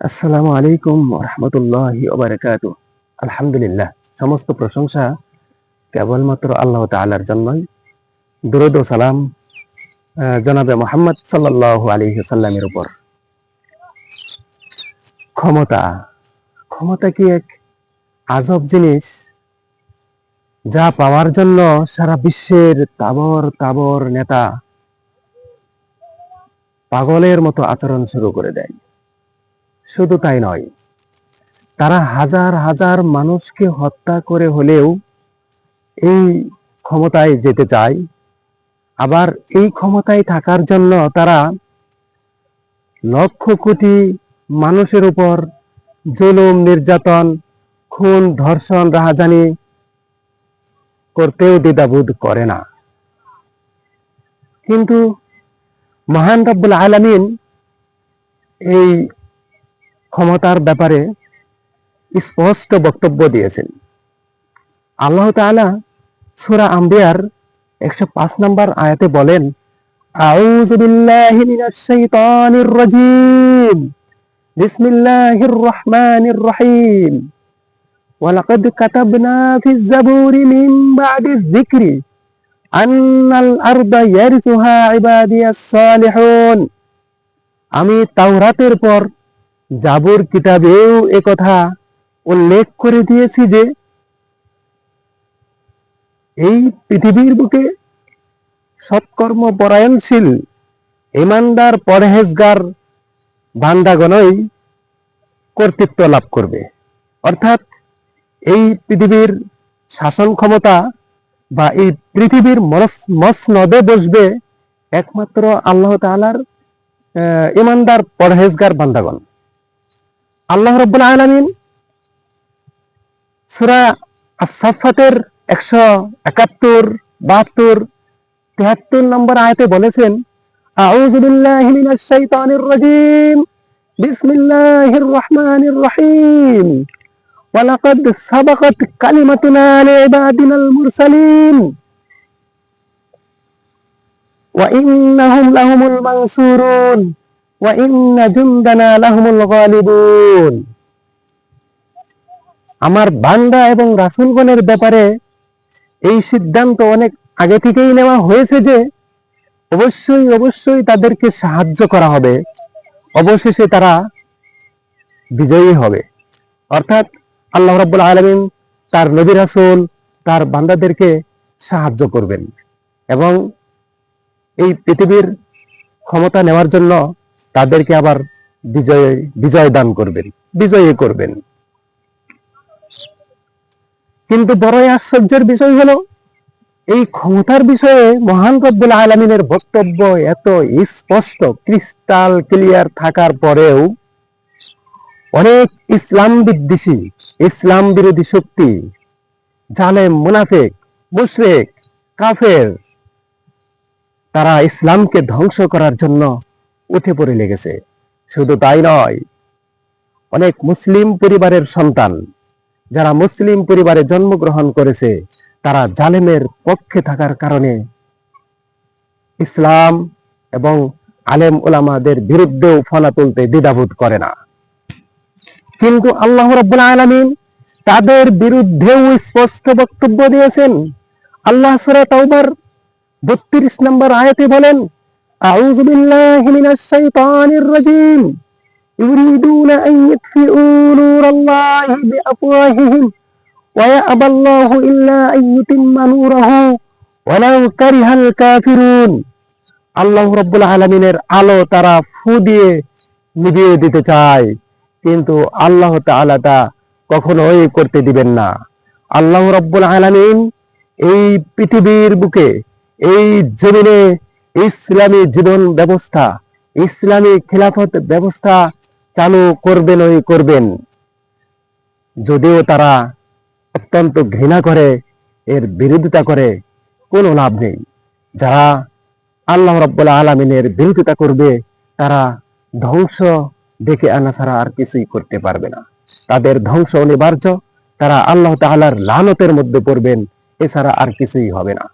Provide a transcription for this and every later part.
আসসালামু আলাইকুম রহমতুল্লাহি ওবারাকাতু আলহামদুলিল্লাহ, সমস্ত প্রশংসা কেবলমাত্র আল্লাহ তাআলার জন্যই। দুরুদ সালাম জনাবে মোহাম্মদ সাল্লাল্লাহু আলাইহি সাল্লামের উপর। ক্ষমতা ক্ষমতা কি এক আজব জিনিস? যা পাওয়ার জন্য সারা বিশ্বের তাবর তাবর নেতা পাগলের মতো আচরণ শুরু করে দেয়। শুধু তাই নয়, তারা হাজার হাজার মানুষকে হত্যা করে হলেও এই ক্ষমতায় যেতে চায়। আবার এই ক্ষমতায় থাকার জন্য তারা লক্ষ কোটি মানুষের উপর জুলুম, নির্যাতন, খুন, ধর্ষণ, রাহাজানি করতেও দ্বিধাবোধ করে না। কিন্তু মহান রব্বুল আলামিন এই ক্ষমতার ব্যাপারে স্পষ্ট বক্তব্য দিয়েছেন আল্লাহ তাআলা সূরা আম্বিয়ার একশো পাঁচ নম্বর আয়াতে বলেন আউযু বিল্লাহি মিনাশ শাইতানির রাজীম বিসমিল্লাহির রহমানির রহিম ولقد كتبنا في الزبور من بعد الذكر أن الأرض يرثها عبادي الصالحون আমি তাওরাতের পর জাবুর কিতাবেও কথা উল্লেখ করে দিয়েছি যে এই পৃথিবীর বুকে সৎকর্ম পরায়ণশীল ইমানদার পরহেজগার বান্দাগণই কর্তৃত্ব লাভ করবে। অর্থাৎ এই পৃথিবীর শাসন ক্ষমতা বা এই পৃথিবীর মসনদে বসবে একমাত্র আল্লাহ তাআলার আহ, ইমানদার পরহেজগার বান্দাগণ। আল্লাহ রব্বুল আলমিন সুরা আসাফাতের একশো একাত্তর, বাহাত্তর, তেহাত্তর নম্বর আয়তে বলেছেন বিসমিল্লাহির রহমানির রহিম। ওয়ালাকাদ সাবাকাত কালিমাতুনা লিইবাদিনাল মুরসালিন। ওয়া ইন্নাহুম লাহুমুল মানসুরুন। আমার বান্দা এবং রাসূলগণের ব্যাপারে এই সিদ্ধান্ত অনেক আগে থেকেই নেওয়া হয়েছে যে অবশ্যই অবশ্যই তাদেরকে সাহায্য করা হবে। অবশেষে তারা বিজয়ী হবে। অর্থাৎ আল্লাহ রাব্বুল আলামিন তার নবী রাসূল, তার বান্দাদেরকে সাহায্য করবেন এবং এই পৃথিবীর ক্ষমতা নেওয়ার জন্য তাদেরকে আবার বিজয় বিজয় দান করবেন, বিজয়ী করবেন। কিন্তু বড়ই আশ্চর্যের বিষয় হলো, এই ক্ষমতার বিষয়ে মহান রব্বুল আলমিনের বক্তব্য এত স্পষ্ট, ক্রিস্টাল ক্লিয়ার থাকার পরেও অনেক ইসলাম বিদ্বেষী, ইসলাম বিরোধী শক্তি, জালেম, মুনাফেক, মুশরিক, কাফের, তারা ইসলামকে ধ্বংস করার জন্য উঠে পড়ে লেগেছে। শুধু তাই নয়, অনেক মুসলিম পরিবারের সন্তান যারা মুসলিম পরিবারে জন্মগ্রহণ করেছে, তারা জালেমের পক্ষে থাকার কারণে ইসলাম এবং আলেম ওলামাদের বিরুদ্ধেও ফনা তুলতে দ্বিধাবোধ করে না। কিন্তু আল্লাহ রাব্বুল আলামিন তাদের বিরুদ্ধেও স্পষ্ট বক্তব্য দিয়েছেন। আল্লাহ সূরা তাওবার 32 নম্বর আয়াতে বলেন আউযু বিল্লাহি মিনাশ শাইতানির রাজীম يريدون أن يطفئوا نور الله بأفواههم ويأبى الله إلا أن يتم نوره ولو كره الكافرون আল্লাহ রব্বুল আলমিনের আলো তারা ফু দিয়ে নিভিয়ে দিতে চায় কিন্তু আল্লাহ তাআলা তা কখনোই করতে দিবেন না আল্লাহ রব্বুল আলামিন এই পৃথিবীর বুকে এই জমিনে ইসলামী জীবন ব্যবস্থা, ইসলামী খিলাফত ব্যবস্থা চালু করবেন ওই করবেন। যদিও তারা অত্যন্ত ঘৃণা করে, এর বিরোধিতা করে, কোনো লাভ নেই। যারা আল্লাহ রব্বুল আলমিনের বিরোধিতা করবে, তারা ধ্বংস ডেকে আনা ছাড়া আর কিছুই করতে পারবে না। তাদের ধ্বংস অনিবার্য, তারা আল্লাহ তাআলার লানতের মধ্যে পড়বেন, এছাড়া আর কিছুই হবে না।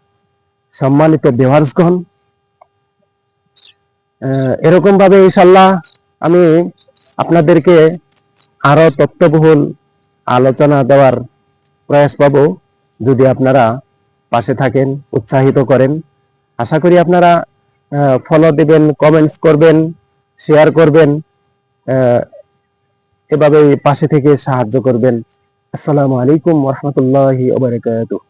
সম্মানিত বেওয়ার্সগণ এরকম ভাবে ইনশাল্লাহ আমি আপনাদেরকে আরও তথ্যবহুল আলোচনা দেওয়ার প্রয়াস পাব। যদি আপনারা পাশে থাকেন উৎসাহিত করেন আশা করি আপনারা ফলো দিবেন কমেন্টস করবেন শেয়ার করবেন আহ, এভাবে পাশে থেকে সাহায্য করবেন। আসসালামু আলাইকুম ওরহমতুল্লাহি ওবারাকাতুহ